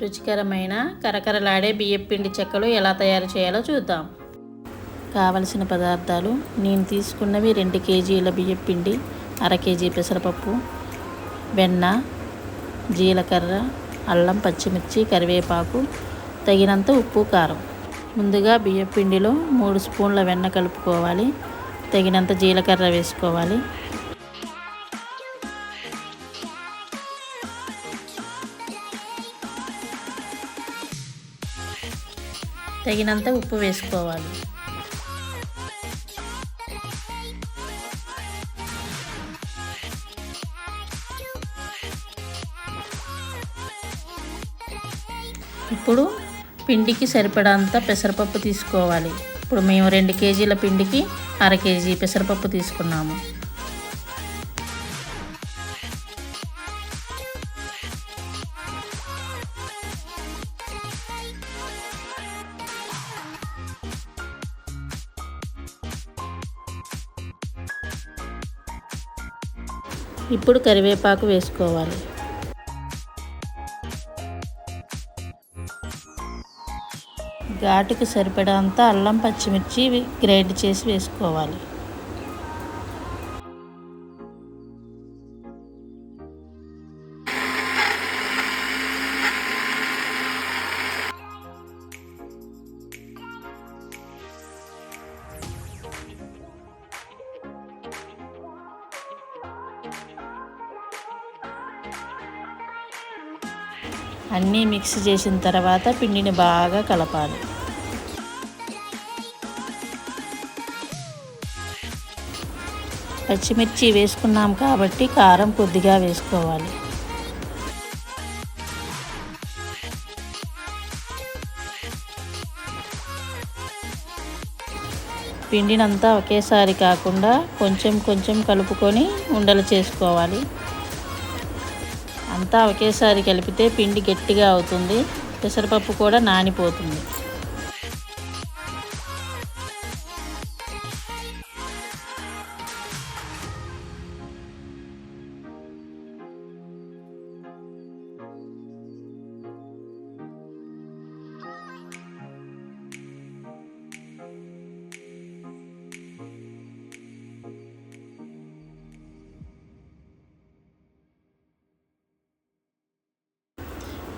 రుచికరమైన కరకరలాడే బియ్యం పిండి చెక్కలు ఎలా తయారు చేయాలో చూద్దాం. కావలసిన పదార్థాలు నేను తీసుకున్నవి రెండు కేజీల బియ్యం పిండి అర కేజీ పెసరపప్పు వెన్న జీలకర్ర అల్లం పచ్చిమిర్చి కరివేపాకు తగినంత ఉప్పు కారం. ముందుగా బియ్యం పిండిలో మూడు స్పూన్ల వెన్న కలుపుకోవాలి. తగినంత జీలకర్ర వేసుకోవాలి. తగినంత ఉప్పు వేసుకోవాలి. ఇప్పుడు పిండికి సరిపడంత పెసరపప్పు తీసుకోవాలి. ఇప్పుడు మేము రెండు కేజీల పిండికి అర కేజీ పెసరపప్పు తీసుకున్నాము. ఇప్పుడు కరివేపాకు వేసుకోవాలి. ఘాటుకు సరిపడంత అల్లం పచ్చిమిర్చి గ్రైండ్ చేసి వేసుకోవాలి. అన్నీ మిక్స్ చేసిన తర్వాత పిండిని బాగా కలపాలి. పచ్చిమిర్చి వేసుకున్నాం కాబట్టి కారం కొద్దిగా వేసుకోవాలి. పిండినంతా ఒకేసారి కాకుండా కొంచెం కొంచెం కలుపుకొని ఉండలు చేసుకోవాలి. అంతా ఒకేసారి కలిపితే పిండి గట్టిగా అవుతుంది. పెసరపప్పు కూడా నానిపోతుంది.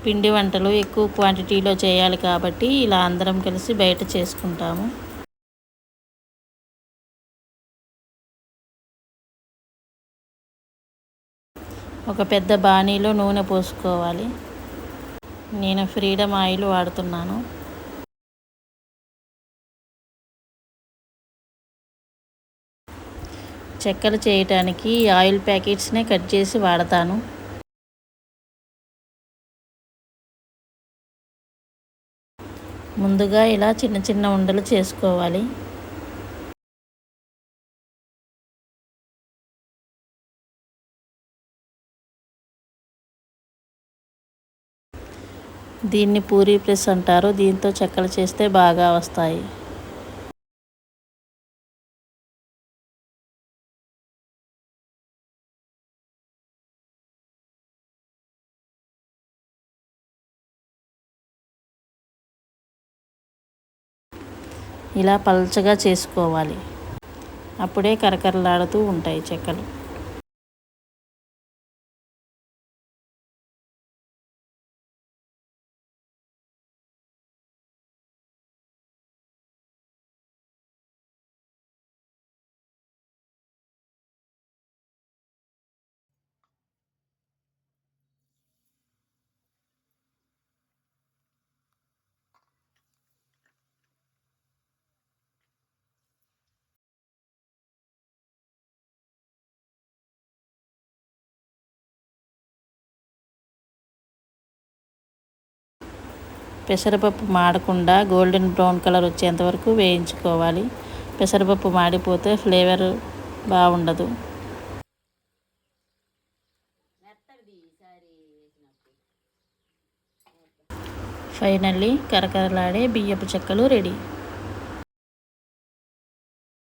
పిండి వంటలు ఎక్కువ క్వాంటిటీలో చేయాలి కాబట్టి ఇలా అందరం కలిసి బయట చేసుకుంటాము. ఒక పెద్ద బాణీలో నూనె పోసుకోవాలి. నేను ఫ్రీడమ్ ఆయిల్ వాడుతున్నాను. చెక్కలు చేయటానికి ఆయిల్ ప్యాకెట్స్నే కట్ చేసి వాడతాను. ముందుగా ఇలా చిన్న చిన్న ఉండలు చేసుకోవాలి. దీన్ని పూరీ ప్రెస్ అంటారు. దీంతో చెక్కలు చేస్తే బాగా వస్తాయి. ఇలా పల్చగా చేసుకోవాలి. అప్పుడే కరకరలాడుతూ ఉంటాయి చెక్కలు. పెసరపప్పు మాడకుండా గోల్డెన్ బ్రౌన్ కలర్ వచ్చేంత వరకు వేయించుకోవాలి. పెసరపప్పు మాడిపోతే ఫ్లేవర్ బాగుండదు. ఫైనల్లీ కరకరలాడే బియ్యపు చెక్కలు రెడీ.